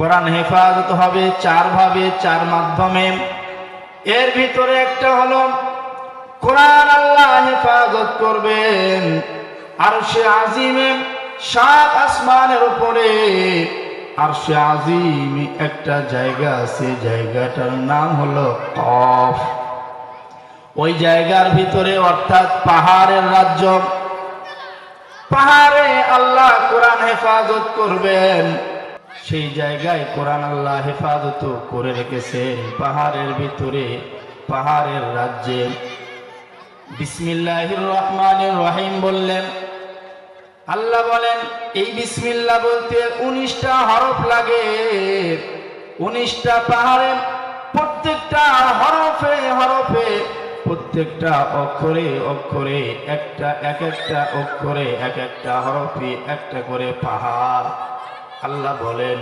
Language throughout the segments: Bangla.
কোরআন হেফাজত হবে চার ভাবে, চার মাধ্যমে। এর ভিতরে একটা হলো, কোরআন আল্লাহ হেফাজত করবেন। আর সে আজিমে সাত আসমানের উপরে। আর সে আজিম একটা জায়গা আছে, জায়গাটার নাম হলো কফ। ওই জায়গার ভিতরে অর্থাৎ পাহাড়ের রাজ্য। পাহাড়ে আল্লাহ কোরআন হেফাজত করবেন। সেই জায়গায় কোরআন আল্লাহ হেফাজত করে রেখেছেন। পাহাড়ের ভিতরে, পাহাড়ের রাজ্যে। বিসমিল্লাহির রহমানির রহিম বললেন, আল্লাহ বলেন, এই বিসমিল্লাহ বলতে উনিশটা হরফ লাগে। উনিশটা পাহাড়ে, প্রত্যেকটা হরফে হরফে, প্রত্যেকটা অক্ষরে অক্ষরে, একটা এক একটা অক্ষরে এক একটা হরফে একটা করে পাহাড়। আল্লাহ বলেন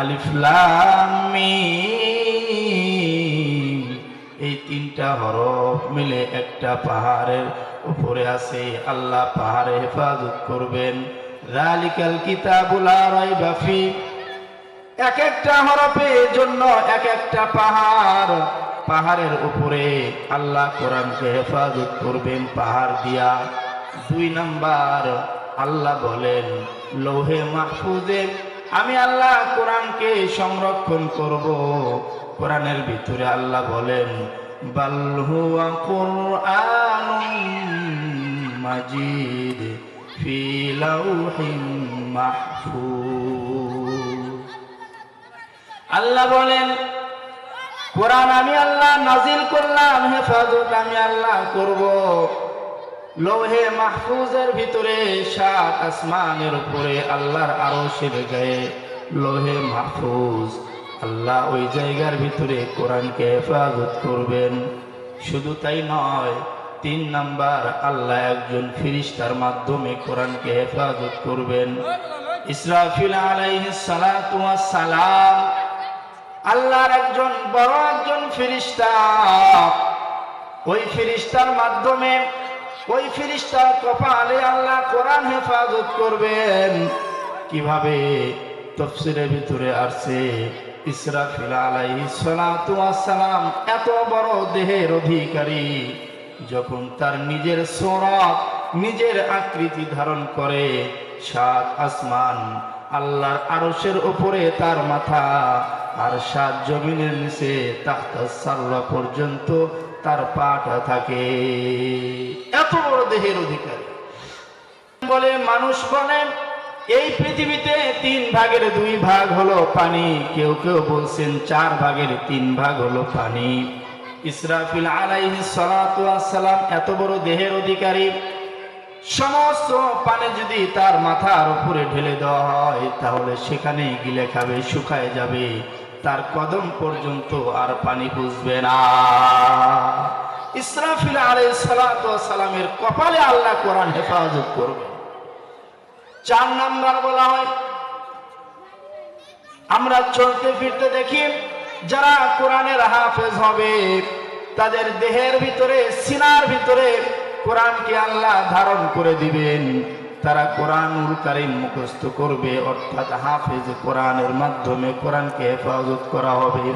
আলিফলাম এই তিনটা হরফ মিলে একটা পাহাড়ের উপরে আছে, আল্লাহ পাহাড়ে হেফাজত করবেন। রালিকাল কিতাবুলা রাইবা ফি। এক একটা হরফের জন্য এক একটা পাহাড়। পাহাড়ের উপরে আল্লাহ কোরআনকে হেফাজত করবেন পাহাড় দিয়া। দুই নাম্বার, আল্লাহ বলেন, লৌহে মাহফুজে আমি আল্লাহ কোরআনকে সংরক্ষণ করব। কোরআনের ভিতরে আল্লাহ বলেন মাজিদ আল্লাহ বলেন, কোরআন আমি আল্লাহ নাজিল করলাম, হেফাজত আমি আল্লাহ করব। লোহে মাহফুজের ভিতরে সাত আসমানের উপরে আল্লাহর আরশের গায়ে লোহে মাহফুজ। আল্লাহ ওই জায়গার ভিতরে কোরআনকে হেফাজত করবেন। শুধু তাই নয়, তিন নাম্বার, আল্লাহ একজন ফিরিস্তার মাধ্যমে কোরআনকে হেফাজত করবেন। ইসরাফিল ওয়াস সালাম আল্লাহর একজন বড় একজন ফিরিস্তা। ওই ফিরিস্তার মাধ্যমে ওই ফিরিস্তার কপালে আল্লাহ কোরআন হেফাজত করবেন। কীভাবে? তফসিলের ভিতরে আসছে, ইসরাফিল আলাইহিস সালাতু ওয়াস এত বড় দেহের অধিকারী। যখন তার নিজের সোরাত নিজের আকৃতি ধারণ করে, সাত আসমান আল্লাহর আরশের উপরে তার মাথা আর সাত জমিনের নিচে তাখতা সাল্লা পর্যন্ত তার পাটা থাকে। এত বড় দেহের অধিকারী। বলে, মানুষ বলে, এই পৃথিবীতে তিন ভাগের দুই ভাগ হলো পানি। কেউ কেউ বলছেন, চার ভাগের তিন ভাগ হলো পানি। ইসরাফিল সালাতু সালাম এত বড় দেহের অধিকারী। সমস্ত পানি যদি তার মাথার উপরে ঢেলে দেওয়া হয়, তাহলে সেখানে গিলে খাবে, শুকায় যাবে। তার কদম পর্যন্ত আর পানি বুঝবে না। ইসরাফিল আলাই সালামের কপালে আল্লাহ কোরআন হেফাজত করবে। চার নাম্বার বলা হয়, আমরা চলতে ফিরতে দেখি, যারা কোরআনের হাফেজ হবে, তাদের দেহের ভিতরে, সিনার ভিতরে কোরআনকে আল্লাহ ধারণ করে দিবেন। তারা কোরআনুল কারিম মুখস্থ করবে অর্থাৎ হাফেজ কোরআনের মাধ্যমে কোরআনকে হেফাজত করা হবে।